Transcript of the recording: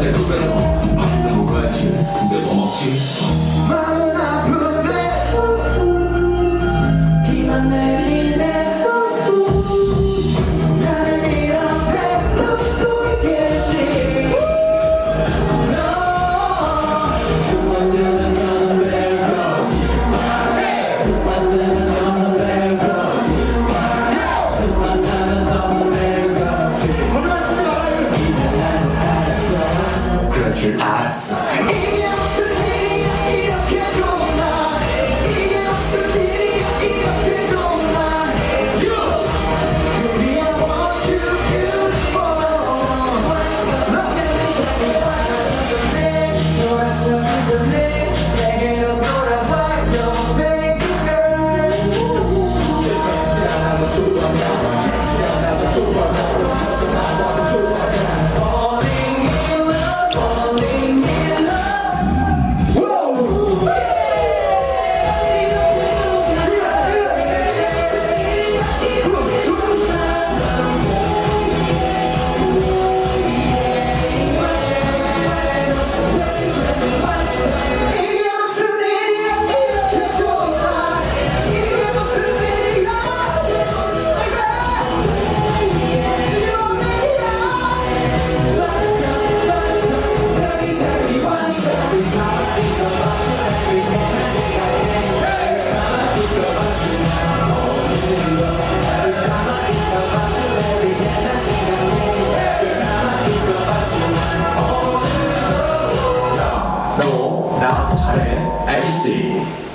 내 구별은 반대로 가야지 근데 뭐 먹지? your ass. 나부터 잘해 알겠지?